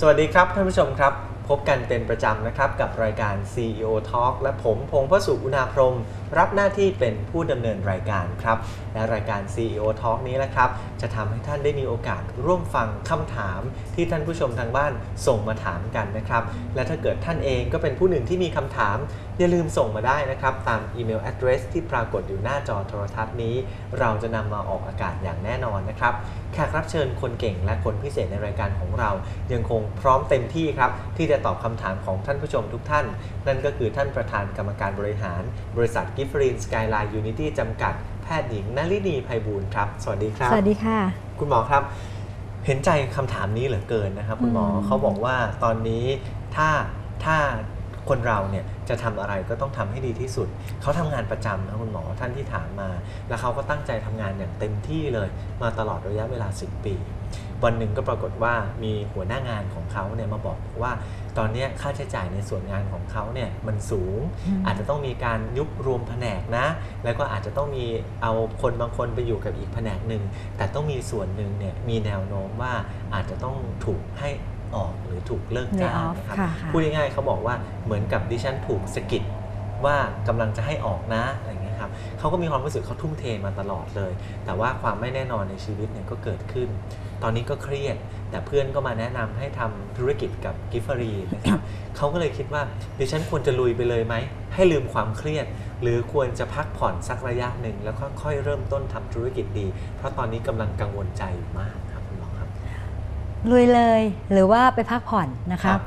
สวัสดีครับท่านผู้ชมครับ พบกันเป็นประจำนะครับกับรายการ CEO Talk และผมพงษ์พสุอุณาพรม รับหน้าที่เป็นผู้ดำเนินรายการครับ และรายการ CEO Talk นี้นะครับ จะทำให้ท่านได้มีโอกาสร่วมฟังคำถามที่ท่านผู้ชมทางบ้านส่งมาถามกันนะครับ และถ้าเกิดท่านเองก็เป็นผู้หนึ่งที่มีคำถาม อย่าลืมส่งมาได้นะครับ ตามอีเมล address ที่ปรากฏอยู่หน้าจอโทรทัศน์นี้ เราจะนำมาออกอากาศอย่างแน่นอนนะครับแขกรับเชิญคนเก่งและคนพิเศษในรายการของเรา ยังคงพร้อมเต็มที่ครับ ที่จะตอบคำถามของท่านผู้ชมทุกท่าน นั่นก็คือท่านประธานกรรมการบริหาร บริษัทกิฟฟรีนสกายไลน์ยูนิตี้จำกัด แพทย์หญิงนลินีภัยบูลย์ครับ สวัสดีครับ สวัสดีค่ะ คุณหมอครับ เห็นใจคำถามนี้เหลือเกินนะครับ คุณหมออืมเขาบอกว่าตอนนี้ถ้าถ้าคนเราเนี่ยจะทำอะไรก็ต้องทำให้ดีที่สุด เขาทำงานประจำนะคุณหมอท่านที่ถามมา แล้วเขาก็ตั้งใจทำงานอย่างเต็มที่เลย มาตลอดระยะเวลา 10 ปี วันหนึ่งก็ปรากฏว่ามีหัวหน้างานของเขาเนี่ยมาบอกว่า ตอนเนี้ยค่าใช้จ่ายในส่วนงานของเขาเนี่ยมันสูงอืมอาจจะต้องมีการยุบรวมแผนกนะ แล้วก็อาจจะต้องมีเอาคนบางคนไปอยู่กับอีกแผนกหนึ่งแต่ต้องมีส่วนหนึ่งเนี่ยมีแนวโน้มว่าอาจจะต้องถูกให้ออกหรือถูกเลิกจ้าง Lay off นะครับค่ะค่ะพูดง่ายๆเขาบอกว่าเหมือนกับดิฉันถูกสะกิดว่ากำลังจะให้ออกนะอะไรอย่างเงี้ยครับเขาก็มีความรู้สึกเขาทุ่มเทมาตลอดเลย แต่ว่าความไม่แน่นอนในชีวิตเนี่ยก็เกิดขึ้น ตอนนี้ก็เครียด แต่เพื่อนก็มาแนะนำให้ทำธุรกิจกับกิฟฟรีนะครับเขาก็เลยคิดว่าดิฉันควรจะลุยไปเลยไหม ให้ลืมความเครียด หรือควรจะพักผ่อนสักระยะหนึ่ง แล้วก็ค่อยเริ่มต้นทำธุรกิจดี เพราะตอนนี้กำลังกังวลใจอยู่มากครับคุณหมอครับลุยเลยหรือว่าไปพักผ่อนนะครัคะบ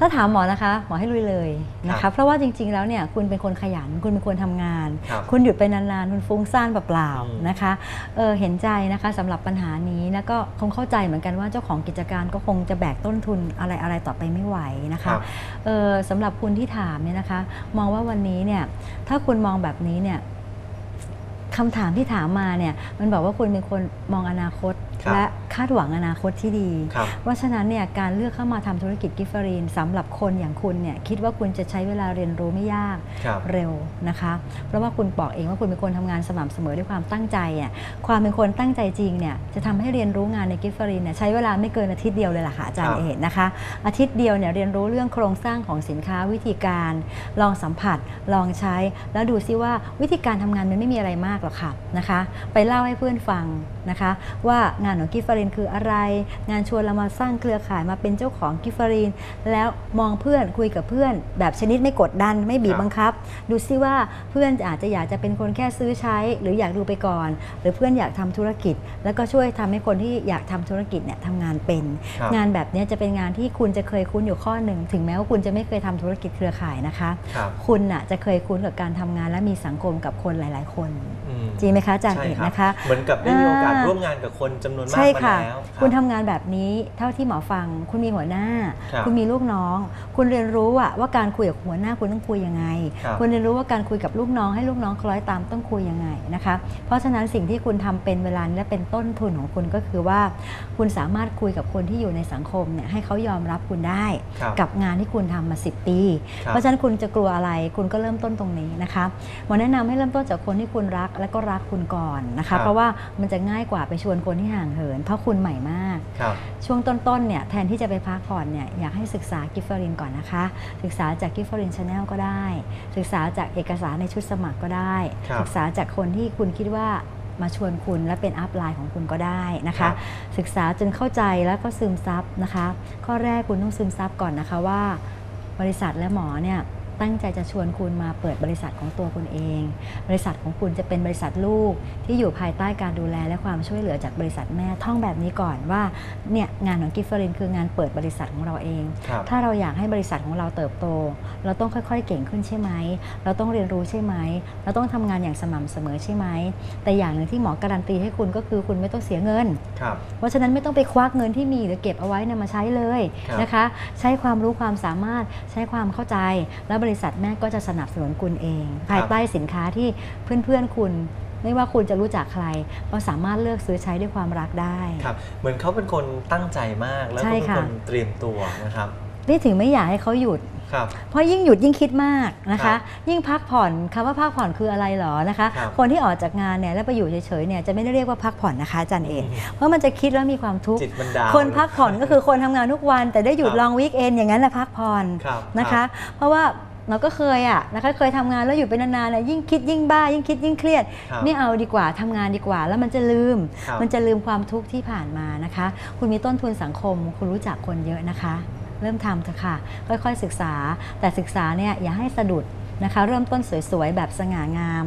ถ้าถามหมอนะคะหมอให้ลุยเลยนะครัคะบเพราะว่าจริง ๆ แล้วเนี่ยคุณเป็นคนขยัน คุณเป็นคนทำงานครับคุณหยุดไปนานๆ คุณฟุ้งซ่านเปล่าอืมๆนะคะเออเห็นใจนะคะสำหรับปัญหานี้แล้วก็คงเข้าใจเหมือนกันว่าเจ้าของกิจการก็คงจะแบกต้นทุนอะไรอะไรๆต่อไปไม่ไหวนะครัคะบเออสำหรับคุณที่ถามเนี่ยนะคะ มองว่าวันนี้เนี่ยถ้าคุณมองแบบนี้เนี่ยคำถามที่ถามมาเนี่ยมันบอกว่าคุณเป็นคนมองอนาคตครับ และคาดหวังอนาคตที่ดีครับเพราะฉะนั้นเนี่ยการเลือกเข้ามาทำธุรกิจกิฟเฟอรีนสำหรับคนอย่างคุณเนี่ยคิดว่าคุณจะใช้เวลาเรียนรู้ไม่ยากครับเร็วนะคะ เพราะว่าคุณบอกเองว่าคุณเป็นคนทำงานสม่ำเสมอด้วยความตั้งใจอะความเป็นคนตั้งใจจริงเนี่ยจะทำให้เรียนรู้งานในกิฟเฟอรีนเนี่ยใช้เวลาไม่เกินอาทิตย์เดียวเลยล่ะค่ะอาจารครัย์บเอกนะคะ อาทิตย์เดียวเนี่ยเรียนรู้เรื่องโครงสร้างของสินค้าวิธีการ ลองสัมผัสลองใช้ แล้วดูซิว่าวิธีการทำงานมันไม่มีอะไรมากหรอกค่ะนะคะ ไปเล่าให้เพื่อนฟังนะคะ ว่างานของกิฟเฟอรีนคืออะไร งานชวนเรามาสร้างเครือข่ายมาเป็นเจ้าของกิฟเฟอรีนแล้วมองเพื่อนคุยกับเพื่อน แบบชนิดไม่กดดันไม่บีบครับบังคับ ดูซิว่าเพื่อนอาจจะอยากจะเป็นคนแค่ซื้อใช้ หรืออยากดูไปก่อน หรือเพื่อนอยากทำธุรกิจ แล้วก็ช่วยทำให้คนที่อยากทำธุรกิจเนี่ยทำงานเป็นครับงานแบบเนี้ยจะเป็นงานที่คุณจะเคยคุ้นอยู่ข้อหนึ่งถึงแม้ว่าคุณจะไม่เคยทำธุรกิจเครือข่ายนะคะครับคุณน่ะจะเคยคุ้นกับการทำงานและมีสังคมกับคนหลาย ๆ คนอืม จริงไหมคะอาจารย์ใช่เอกรับนะคะ เหมือนกับได้มีโอกาสอ่าร่วมงานกับคนจำนวนมากใช่มาค่ะแล้วรับคุณทำงานแบบนี้เท่าที่หมอฟัง คุณมีหัวหน้าครับคุณมีลูกน้อง คุณเรียนรู้อะว่าการคุยกับหัวหน้าคุณต้องคุยยังไงครับคุณเรียนรู้ว่าการคุยกับลูกน้องให้ลูกน้องคล้อยตามต้องคุยยังไงนะคะ เพราะฉะนั้นสิ่งที่คุณทำเป็นเวลานี้และเป็นต้นทุนของคุณก็คือว่า คุณสามารถคุยกับคนที่อยู่ในสังคมเนี่ยให้เขายอมรับคุณได้ครับกับงานที่คุณทำมา 10 ปีครับเพราะฉะนั้นคุณจะกลัวอะไรคุณก็เริ่มต้นตรงนี้นะคะหมอแนะนำให้เริ่มต้นจากคนที่คุณรักและก็รักคุณก่อนนะครัคะ บเพราะว่ามันจะง่ายกว่าไปชวนคนที่ห่างเหิน เพราะคุณใหม่มาก ครับ ช่วงต้นๆเนี่ยแทนที่จะไปพักผ่อนเนี่ยอยากให้ศึกษากิฟเฟอรินก่อนนะคะ ศึกษาจากกิฟเฟอรินชาแนลก็ได้ ศึกษาจากเอกสารในชุดสมัครก็ได้ ครับ ศึกษาจากคนที่คุณคิดว่ามาชวนคุณและเป็นอัพไลน์ของคุณก็ได้นะครัคะบศึกษาจนเข้าใจแล้วก็ซึมซับนะคะ ข้อแรกคุณต้องซึมซับก่อนนะคะว่า บริษัทและหมอเนี่ย ตั้งใจจะชวนคุณมาเปิดบริษัทของตัวคุณเอง บริษัทของคุณจะเป็นบริษัทลูกที่อยู่ภายใต้การดูแลและความช่วยเหลือจากบริษัทแม่ท่องแบบนี้ก่อนว่าเนี่ยงานของกิฟเฟอรินคืองานเปิดบริษัทของเราเองครับถ้าเราอยากให้บริษัทของเราเติบโต เราต้องค่อยๆเก่งขึ้นใช่ไหม เราต้องเรียนรู้ใช่ไหม เราต้องทำงานอย่างสม่ำเสมอใช่ไหม แต่อย่างหนึ่งที่หมอการันตีให้คุณก็คือคุณไม่ต้องเสียเงินครับเพราะฉะนั้นไม่ต้องไปควักเงินที่มีหรือเก็บเอาไว้เนยมาใช้เลยครับนะคะ ใช้ความรู้ความสามารถใช้ความเข้าใจแล้วบริษัทแม่ก็จะสนับสนุนคุณเอง ภายใต้สินค้าที่เพื่อนๆคุณไม่ว่าคุณจะรู้จักใคร ก็สามารถเลือกซื้อใช้ด้วยความรักได้ครับเหมือนเขาเป็นคนตั้งใจมาก แล้วใช่ก็เป็นค่ะคนเตรียมตัวนะครับนี่ถึงไม่อยากให้เขาหยุดครับเพราะยิ่งหยุดยิ่งคิดมากนะครัคะบยิ่งพักผ่อนคำว่าพักผ่อนคืออะไรหรอนะคะครับคนที่ออกจากงานเนี่ยแล้วไปอยู่เฉยๆเนี่ยจะไม่ได้เรียกว่าพักผ่อนนะคะอาจารย์เอกอืมเพราะมันจะคิดแล้วมีความทุกข์จิตมันดาวคนพักผ่อนก็คือคนทำงานทุกวัน แต่ได้หยุดครับลองวีคเอนอย่างนั้นแหละพักผ่อนครับนะครัคะบเพราะว่า เราก็เคยอะนะคะเคยทำงานแล้วอยู่ไปนานๆเนี่ยยิ่งคิดยิ่งบ้า ยิ่งคิดยิ่งเครียดครับไม่เอาดีกว่าทำงานดีกว่า แล้วมันจะลืมครับมันจะลืมความทุกข์ที่ผ่านมานะคะ คุณมีต้นทุนสังคม คุณรู้จักคนเยอะนะคะ เริ่มทำเถอะค่ะ ค่อยๆศึกษา แต่ศึกษาเนี่ยอย่าให้สะดุดนะคะ เริ่มต้นสวยๆแบบสง่างาม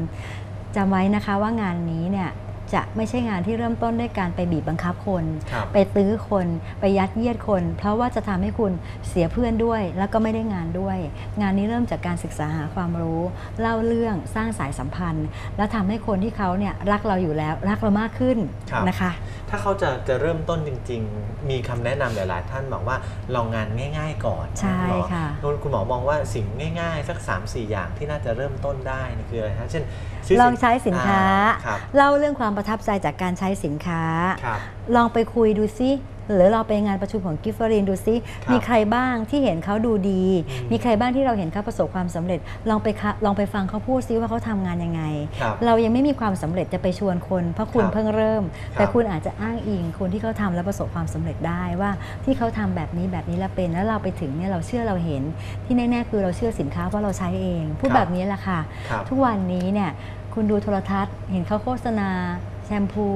จำไว้นะคะว่างานนี้เนี่ย จะไม่ใช่งานที่เริ่มต้นด้วยการไปบีบบังคับคนครับไปตื้อคน ไปยัดเยียดคน เพราะว่าจะทำให้คุณเสียเพื่อนด้วย แล้วก็ไม่ได้งานด้วย งานนี้เริ่มจากการศึกษาหาความรู้ เล่าเรื่องสร้างสายสัมพันธ์ แล้วทำให้คนที่เขาเนี่ยรักเราอยู่แล้วรักเรามากขึ้นครับนะคะ ถ้าเขาจะจะเริ่มต้นจริง ๆ มีคำแนะนำหลาย ๆ ท่านบอกว่าลองงานง่าย ๆ ก่อนใช่ณหมอค่ะณคุณหมอมองว่าสิ่งง่าย ๆ สัก 3 4 อย่างที่น่าจะเริ่มต้นได้นี่คืออะไรฮะเช่นซื้ลองใช้สินค้าอ่ครับเล่าเรื่องความประทับใจจากการใช้สินค้าครับลองไปคุยดูซิ หรือเราไปงานประชุมของกิฟเฟอรีนดูซิครับมีใครบ้างที่เห็นเขาดูดีอืมมีใครบ้างที่เราเห็นเขาประสบความสำเร็จ ลองไปคะลองไปฟังเขาพูดซิว่าเขาทำงานยังไงครับเรายังไม่มีความสำเร็จจะไปชวนคน เพราะคุณครับเพิ่งเริ่มครับแต่คุณอาจจะอ้างอิงคนที่เขาทำแล้วประสบความสำเร็จได้ว่าที่เขาทำแบบนี้แบบนี้แล้วเป็น แล้วเราไปถึงเนี่ยเราเชื่อเราเห็น ที่แน่ๆคือเราเชื่อสินค้าเพราะเราใช้เอง พูดครับแบบนี้แหละค่ะครับทุกวันนี้เนี่ยคุณดูโทรทัศน์ เห็นเขาโฆษณาแชมพู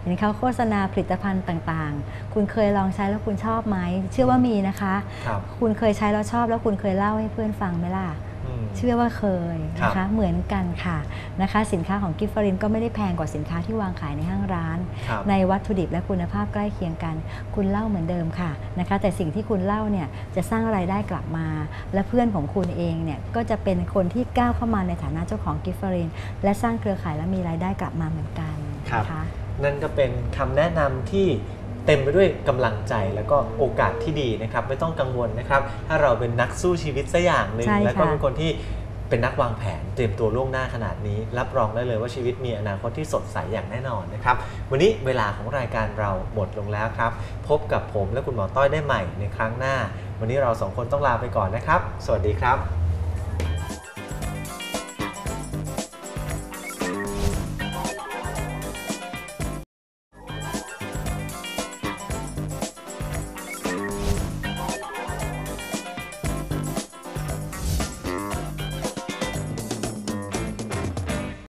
เห็นเขาโฆษณาผลิตภัณฑ์ต่างๆ คุณเคยลองใช้แล้วคุณชอบไหม เชื่อว่ามีนะคะ ครับคุณเคยใช้แล้วชอบแล้วคุณเคยเล่าให้เพื่อนฟังไหมล่ะ อืม เชื่อว่าเคยนะครัคะบ เหมือนกันค่ะนะคะ สินค้าของกิฟฟรินก็ไม่ได้แพงกว่าสินค้าที่วางขายในห้างร้าน ครับ ในวัตถุดิบและคุณภาพใกล้เคียงกัน คุณเล่าเหมือนเดิมค่ะนะคะ แต่สิ่งที่คุณเล่าเนี่ยจะสร้างรายได้กลับมา และเพื่อนของคุณเองเนี่ยก็จะเป็นคนที่ก้าวเข้ามาในฐานะเจ้าของกิฟเฟอรินและสร้างเครือข่ายและมีรายได้กลับมาเหมือนกัน ครับนะคะนั่นก็เป็นคำแนะนำที่เต็มไปด้วยกำลังใจแล้วก็โอกาสที่ดีนะครับ ไม่ต้องกังวลนะครับ ถ้าเราเป็นนักสู้ชีวิตสักอย่างหนึ่งใช่ค่ะแล้วก็เป็นคนที่เป็นนักวางแผนเตรียมตัวล่วงหน้าขนาดนี้ รับรองได้เลยว่าชีวิตมีอนาคตที่สดใสอย่างแน่นอนนะครับ วันนี้เวลาของรายการเราหมดลงแล้วครับ พบกับผมและคุณหมอต้อยได้ใหม่ในครั้งหน้า วันนี้เราสองคนต้องลาไปก่อนนะครับ สวัสดีครับ